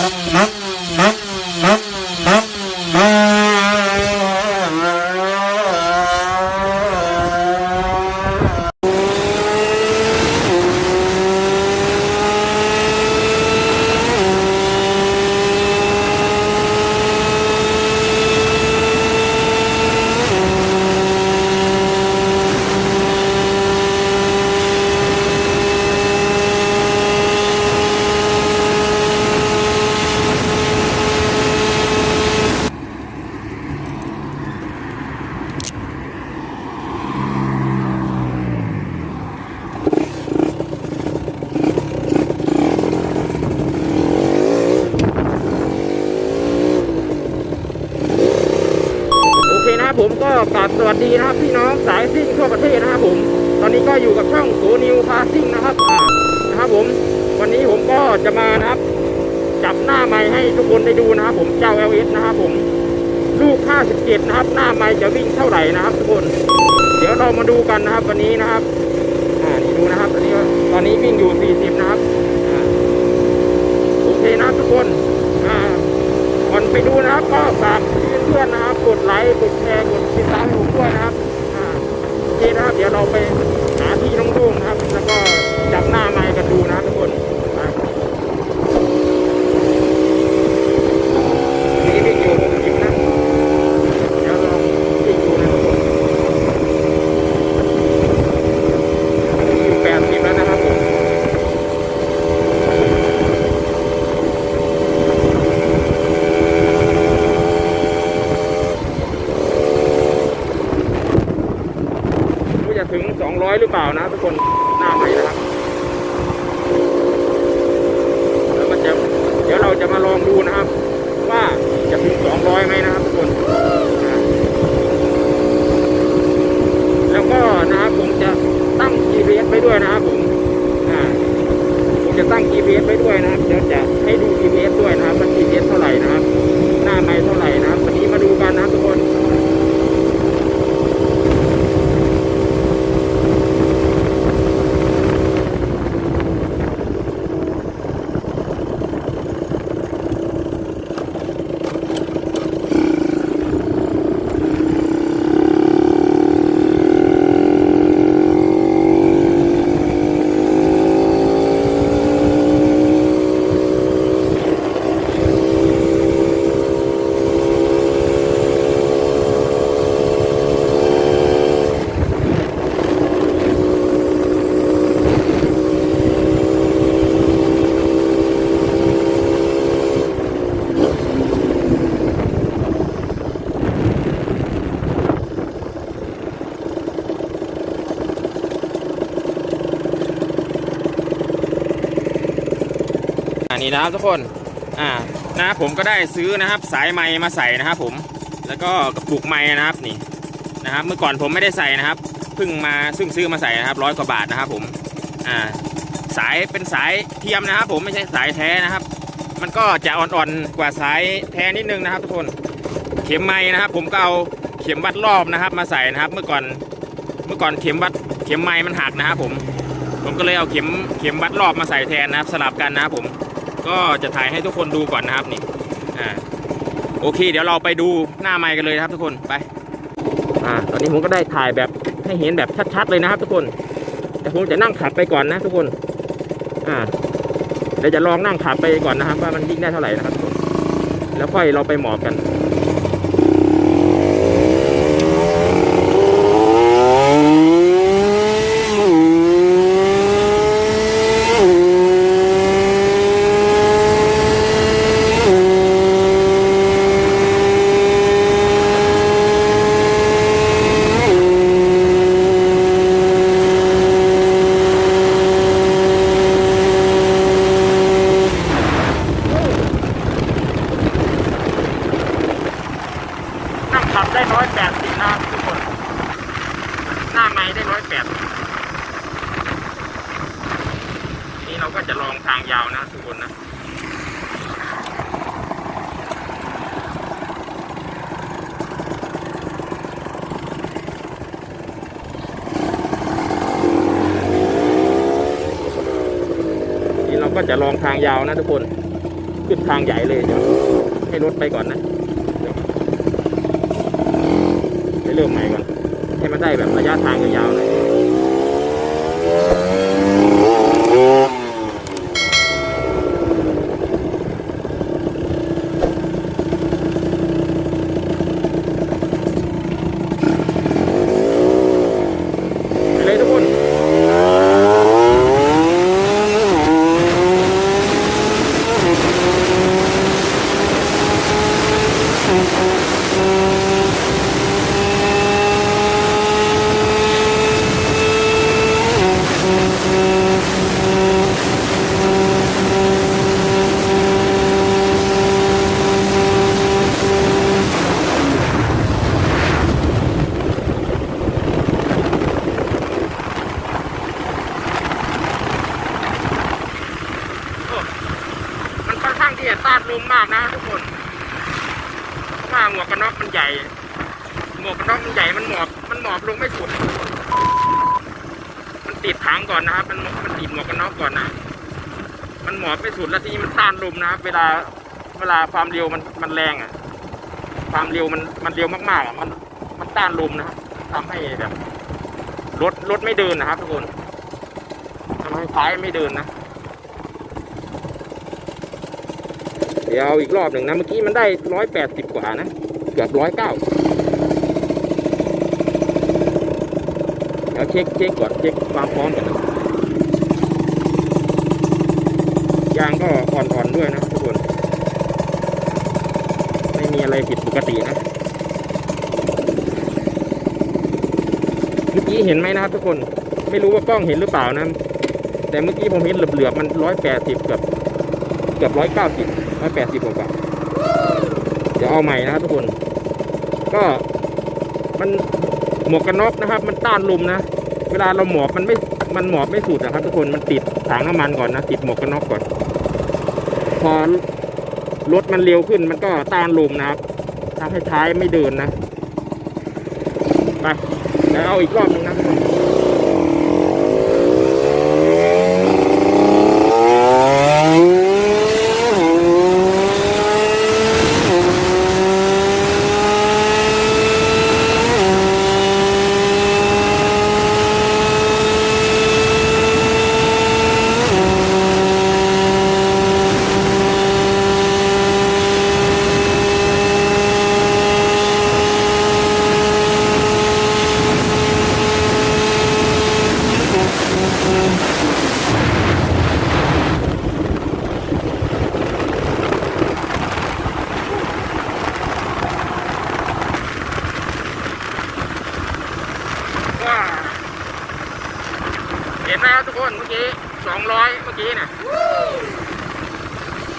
Gracias. ก็กราบสวัสดีนะครับพี่น้องสายซิ่งทั่วประเทศนะครับผม ตอนนี้ก็อยู่กับช่องโกนิวพาซิ่งนะครับนะครับผม วันนี้ผมก็จะมานะครับ จับหน้าไม้ให้ทุกคนได้ดูนะครับผมเจ้า LS นะครับผม ลูก 57 นะครับ หน้าไม้จะวิ่งเท่าไหร่นะครับ ทุกคน เดี๋ยวเรามาดูกันนะครับ วันนี้นะครับอ่านี่ดูนะครับตอนนี้ตอนนี้วิ่งอยู่ 40 นะครับโอเคนะทุกคน ก่อนไปดูนะครับก็ฝากเพื่อนๆนะครับกดไลค์กดแชร์กดติดตามให้ผมด้วยนะครับอ่าโอเคนะครับเดี๋ยวเราไปหาที่โล่งๆนะครับ แล้วก็จับหน้าไม้กันดูนะครับทุกคนวิ่งอยู่60นะเดี๋ยวลองวิ่งดูนะทุกคนอยู่80แล้วนะครับผม รู้จะถึง 200 ห รือเปล่านะทุกคนหน้าใหม่นะครับแล้วมันจะเดี๋ยวเราจะมาลองดูนะครับ ว่าจะถึง 200ไหมนะครับทุกคนอ่าแล้วก็นะครับผมจะตั้ง GPS ไปด้วยนะครับผมอ่าผมจะตั้ง GPS ไปด้วยนะครับเดี๋ยวจะให้ดู GPS ด้วยนะครับว่า GPS เท่าไหร่นะครับ หน้าไม้เท่าไหร่นะครับวันนี้มาดูกันนะครับทุกคน อั นี้นะครับทุกคน อ่านะผมก็ได้ซื้อนะครับ สายไม้มาใส่นะครับ ผม แล้วก็กระปุกไม้นะครับนี่นะครับ เมื่อก่อนผมไม่ได้ใส่นะครับเพิ่งมาซึ่งซื้อมาใส่นะครับร้อยกว่าบาทนะครับ ผม อ่า สายเป็นสายเทียมนะครับ ผมไม่ใช่สายแท้นะครับ มันก็จะอ่อนๆกว่าสายแท้นิดนึงนะครับ ทุกคน เข็มไม้นะครับ ผมก็เอาเข็มวัดรอบนะครับ มาใส่นะครับ เมื่อก่อนเมื่อก่อนเข็มวัดเข็มไม้มันหักนะครับ ผม ผมก็เลยเอาเข็มเข็มวัดรอบมาใส่แทนนะครับ สลับกันนะครับผม ก็จะถ่ายให้ทุกคนดูก่อนนะครับนี่อ่าโอเค เดี๋ยวเราไปดูหน้าไม้กันเลยนะครับทุกคนไปอ่าตอนนี้ผมก็ได้ถ่ายแบบให้เห็นแบบชัดๆเลยนะครับ ทุกคน แต่ผมจะนั่งขับไปก่อนนะ ทุกคนอ่าเดี๋ยวจะลองนั่งขับไปก่อนนะครับ ว่ามันวิ่งได้เท่าไหร่นะครับ แล้วค่อยเราไปหมอบกัน ได้ร้อยแปดสิบนะครับทุกคนหน้าไม้ได้ร้อยแปดนี่เราก็จะลองทางยาวนะทุกคนนะทีเราก็จะลองทางยาวนะทุกคน ขึ้นทางใหญ่เลยเดี๋ยวให้รถไปก่อนนะไป เริ่มใหม่ก่อนให้มันได้แบบระยะทางยาวๆหน่อยไปเลยทุกคน มัน คางที่จะต้านลมมากนะทุกคนเพราหมวกกันน็อกมันใหญ่ หมวกกันน็อกมันใหญ่ มันหมอบ มันหมอบลงไม่สุด มันติดถังก่อนนะครับ มันมันติดหมวกกันน็อกก่อนนะ มันหมอบไม่สุดแล้วทีนี้มันต้านลมนะครับ เวลา เวลาความเร็วมันมันแรงอะ ความเร็วมันมันเร็วมากๆอะ มันมันต้านลมนะครับทำให้แบบรถรถไม่เดินนะครับทุกคนทำให้ท้ายไม่เดินนะ เดี๋ยวเอาอีกรอบหนึ่งนะ เมื่อกี้มันได้ร้อยแปดสิบกว่านะ เกือบร้อยเก้าเดี๋ยวเช็คเช็คก่อนเช็คความพร้อมก่อนนะยางก็อ่อนๆด้วยนะทุกคน ไม่มีอะไรผิดปกตินะ เมื่อกี้เห็นไหมนะครับทุกคน ไม่รู้ว่ากล้องเห็นหรือเปล่านะ แต่เมื่อกี้ผมเห็นเหลือบๆมันร้อยแปดสิบเกือบเกือบร้อยเก้าสิบ ร้อยแปดสิบกว่าเดี๋ยวเอาใหม่นะครับทุกคน ก็มันหมวกกันน็อกนะครับ มันต้านลมนะ เวลาเราหมอบมันไม่ มันหมอบไม่สุดนะครับ ทุกคน มันติดถังน้ำมันก่อนนะ ติดหมวกกันน็อกก่อน พอรถมันเร็วขึ้น มันก็ต้านลมนะครับทำให้ท้ายไม่เดินนะ ไปเดี๋ยวเอาอีกรอบหนึ่งนะ ทุกคนเมื่อกี้สองร้อยเมื่อกี้น่ะ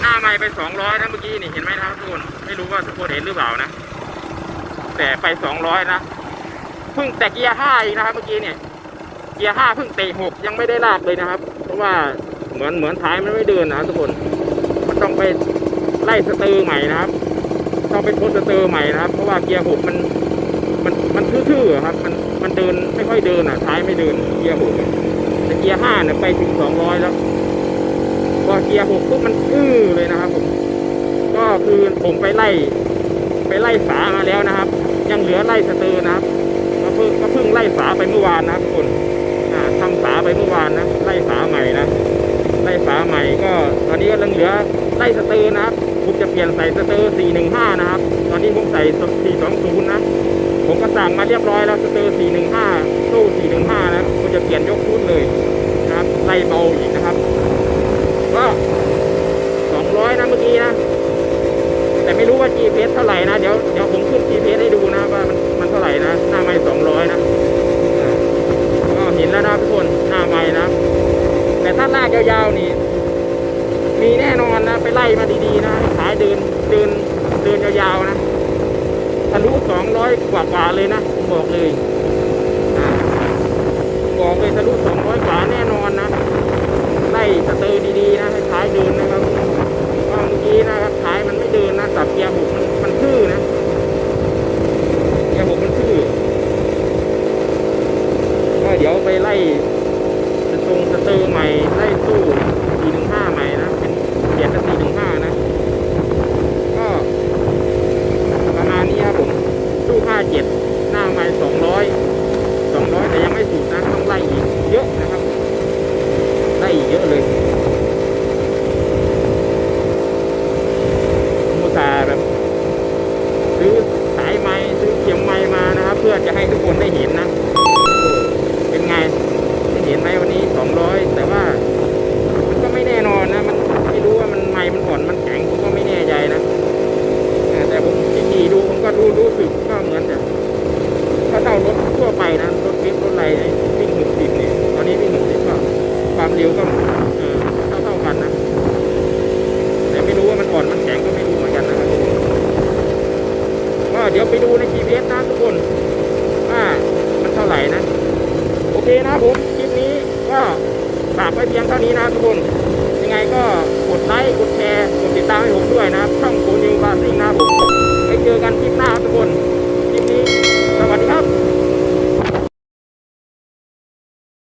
หน้าไม่ไปสองร้อยนะเมื่อกี้นี่เห็นไหมนะครับทุกคนไม่รู้ว่าทุกคนเห็นหรือเปล่านะ แต่ไปสองร้อยนะเพิ่งแต่เกียร์ห้าอีกนะครับเมื่อกี้เนี่ยเกียร์ห้าเพิ่งเตะหกยังไม่ได้ลากเลยนะครับ เพราะว่าเหมือนเหมือนท้ายมันไม่เดินนะทุกคนมันต้องไปไล่สเตอร์ใหม่นะครับ ต้องไปทดสเตอร์ใหม่นะครับ เพราะว่าเกียร์หกมันมันมันทื่อๆครับ มันมันเดินไม่ค่อยเดินอะท้ายไม่เดินเกียร์หก เกียร์ห้าเนี่ยไปถึงสองร้อยแล้ว พอเกียร์หกปุ๊บมันอื้อเลยนะครับผม ก็คือผมไปไล่ ไปไล่ฝามาแล้วนะครับ ยังเหลือไล่สเตอร์นะครับก็เพิ่งก็เพิ่งไล่ฝาไปเมื่อวานนะครับทุกคนทำฝาไปเมื่อวานนะไล่ฝาใหม่นะไล่ฝาใหม่ก็ ตอนนี้ก็ยังเหลือไล่สเตอร์นะครับผมจะเปลี่ยนใส่สเตอร์415 นะครับ ตอนนี้ผมใส่420นะ ผมก็สั่งมาเรียบร้อยแล้วสเตอร์ 415 ตู้ 415 นะก็จะเปลี่ยนยกชุดเลยนะครับไล่เบาอีกนะครับ ก็ 200 นะเมื่อกี้นะ แต่ไม่รู้ว่า GPS เท่าไหร่นะ เดี๋ยวเดี๋ยวผมขึ้น GPS ให้ดูนะว่ามันมันเท่าไหร่นะ หน้าไม้ 200 นะอ่าก็เห็นแล้วนะทุกคน หน้าไม้นะ แต่ถ้าลากยาวๆนี่ มีแน่นอนนะ ไปไล่มาดีๆนะขายเดินเดินเดินยาวๆนะ ลุสองร้อยกว่ากว่าเลยนะผมบอกเลยบอกเลยทะลุสองร้อยกว่าแน่นอนนะไล่สเตอร์ดีๆนะให้ท้ายเดินนะครับว่าเมื่อกี้นะครับท้ายมัน เดี๋ยวไปดูใน GPS นะทุกคนว่ามันเท่าไหร่นะ โอเคนะผมคลิปนี้ก็ฝากไว้เพียงเท่านี้นะทุกคน ยังไงก็กดไลค์กดแชร์กดติดตามให้ผมด้วยนะช่องโคนิวบาร์ซิงนะผมไปเจอกันคลิปหน้าทุกคนคลิปนี้ สวัสดีครับ